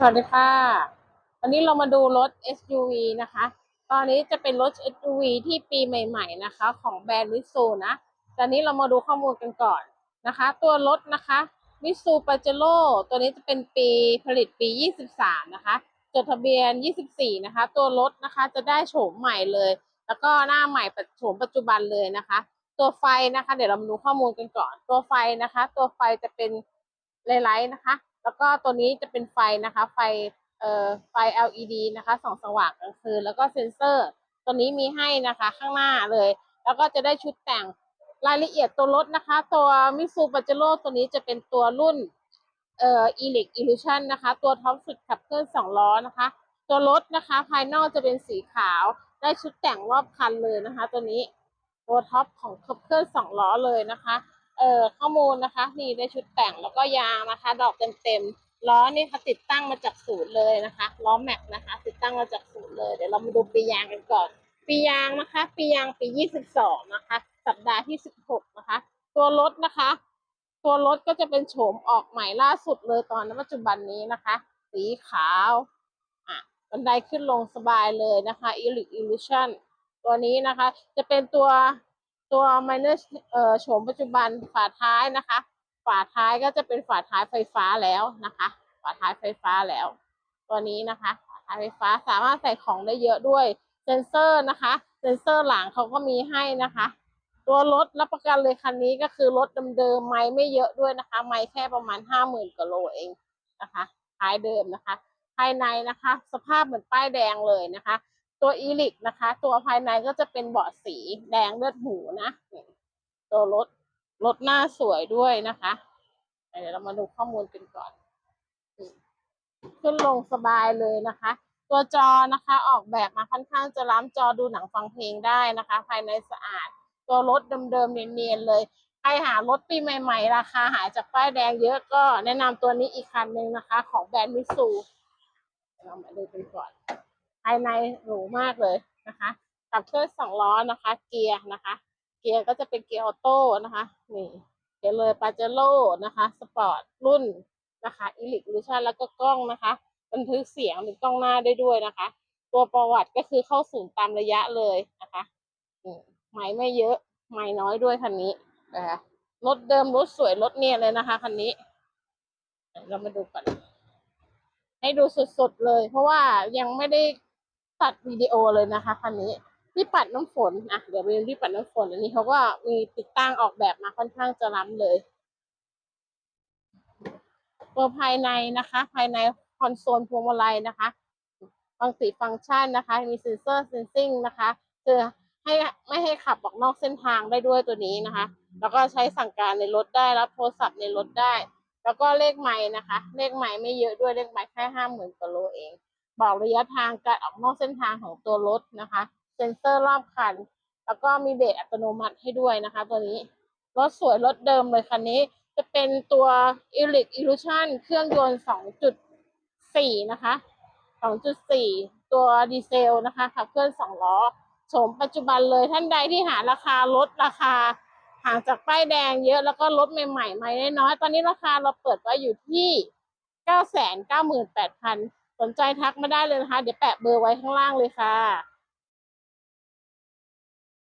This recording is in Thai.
สวัสดีค่ะวันนี้เรามาดูรถ SUV นะคะ ตอนนี้จะเป็นรถ SUV ที่ปีใหม่ ๆ นะคะ ของแบรนด์มิสูนะตอนนี้เรามาดูข้อมูลกันก่อนนะคะ ตัวรถนะคะมิสูปาเจโร่ตัวนี้จะเป็นปีผลิตปี 23 นะคะ จดทะเบียน 24 นะคะ ตัวรถนะคะจะได้โฉมใหม่เลย แล้วก็หน้าใหม่ปัจโฉมปัจจุบันเลยนะคะ ตัวไฟนะคะ เดี๋ยวเรามาดูข้อมูลกันก่อน ตัวไฟนะคะ ตัวไฟจะเป็นไลท์นะคะ แล้วก็ตัวนี้จะเป็นไฟนะคะ ไฟเอ่อไฟ LED นะคะส่องสว่างกลางคืนแล้วก็เซ็นเซอร์ ตัวนี้มีให้นะคะข้างหน้าเลย แล้วก็จะได้ชุดแต่งรายละเอียดตัวรถนะคะ ตัวมิซูปาเจโร่ตัวนี้จะเป็นตัวรุ่นเอ่อ e-lic illusion นะคะ ตัวท็อปสุดขับเคลื่อนสองล้อนะคะ ตัวรถนะคะ ภายนอกจะเป็นสีขาว ได้ชุดแต่งรอบคันเลยนะคะ ตัวนี้ตัวท็อปของขับเคลื่อนสองล้อเลยนะคะ เอ่อข้อมูลนะคะ นี่ได้ชุดแต่งแล้วก็ยางนะคะ ดอกเต็มๆล้อนี่ค่ะติดตั้งมาจากศูนย์เลยนะคะล้อแม็กนะคะ ติดตั้งมาจากศูนย์เลยเดี๋ยวเรามาดูปียางกันก่อน ปียางนะคะ ปียางปี 22 นะคะ สัปดาห์ที่ 16 นะคะ ตัวรถนะคะ ตัวรถก็จะเป็นโฉมออกใหม่ล่าสุดเลยตอนปัจจุบันนี้นะคะ สีขาวอะบันไดขึ้นลงสบายเลยนะคะ e l i c Illusion ตัวนี้นะคะ จะเป็นตัว ตัว minor เอ่อโฉมปัจจุบันฝาท้ายนะคะ ฝาท้ายก็จะเป็นฝาท้ายไฟฟ้าแล้วนะคะ ฝาท้ายไฟฟ้าแล้ว ตัวนี้นะคะฝาท้ายไฟฟ้าสามารถใส่ของได้เยอะด้วยเซนเซอร์นะคะ เซนเซอร์หลังเขาก็มีให้นะคะ ตัวรถรับประกันเลยคันนี้ก็คือรถเดิมๆไม่ไม่เยอะด้วยนะคะ ไม่แค่ประมาณห้าหมื่นกว่าโลเองนะคะท้ายเดิมนะคะ ภายในนะคะ สภาพเหมือนป้ายแดงเลยนะคะ ตัวอีลิกนะคะ ตัวภายในก็จะเป็นเบาะสีแดงเลือดหูนะตัวรถรถหน้าสวยด้วยนะคะเดี๋ยวเรามาดูข้อมูลกันก่อน ขึ้นลงสบายเลยนะคะ ตัวจอนะคะออกแบบมาค่อนข้างจะล้ำจอดูหนังฟังเพลงได้นะคะ ภายในสะอาด ตัวรถเดิมๆเนียนๆเลยใครหารถปีใหม่ ๆ ราคาหายจากป้ายแดงเยอะก็แนะนำตัวนี้อีกคันหนึ่งนะคะ ของแบรนด์มิสูเรามาดูกันก่อนายในหรูมากเลยนะคะขับเคลื่อนสองล้อนะคะ เกียร์นะคะ เกียร์ก็จะเป็นเกียร์ออโต้นะคะนี่เดี๋ยวเลยปาเจโร่นะคะสปอร์ตรุ่นนะคะอีลิกลูชันแล้วก็กล้องนะคะบันทึกเสียงเป็นกล้องหน้าได้ด้วยนะคะ ตัวประวัติก็คือเข้าศูนย์ตามระยะเลยนะคะไม่ไม่เยอะไม่น้อยด้วยคันนี้นะคะรถเดิมรถสวยรถเนียนเลยนะคะคันนี้เดี๋ยวเรามาดูก่อนให้ดูสดๆเลย เพราะว่ายังไม่ได้ ตัดวิดีโอเลยนะคะคันนี้ที่ปัดน้ำฝนอะเดี๋ยวไปดูที่ปัดน้ำฝน อันนี้เขาก็มีติดตั้งออกแบบมาค่อนข้างจะล้ำเลย ตัวภายในนะคะ ภายในคอนโซลพวงมาลัยนะคะฟังสีฟังก์ชันนะคะ มีเซนเซอร์เซนซิงนะคะคือให้ไม่ให้ขับออกนอกเส้นทางได้ด้วยตัวนี้นะคะ แล้วก็ใช้สั่งการในรถได้รับโทรศัพท์ในรถได้ แล้วก็เลขไม้นะคะ เลขไม้ไม่เยอะด้วยเลขไม้แค่ห้าหมื่นกิโลเอง บอกระยะทางการออกนอกเส้นทางของตัวรถนะคะ เซ็นเซอร์รอบคัน แล้วก็มีเบรกอัตโนมัติให้ด้วยนะคะ ตัวนี้รถสวยรถเดิมเลยคันนี้ จะเป็นตัว e l i c Illusion เครื่องยนต์ 2.4 นะคะ 2.4 ตัวดีเซลนะคะขับเคลื่อน2ล้อโฉมปัจจุบันเลยท่านใดที่หาราคารถราคาห่างจากป้ายแดงเยอะแล้วก็รถใหม่ๆใหม่น้อย ตอนนี้ราคาเราเปิดไว้อยู่ที่ 998,000 สนใจทักมาได้เลยนะคะ เดี๋ยวแปะเบอร์ไว้ข้างล่างเลยค่ะ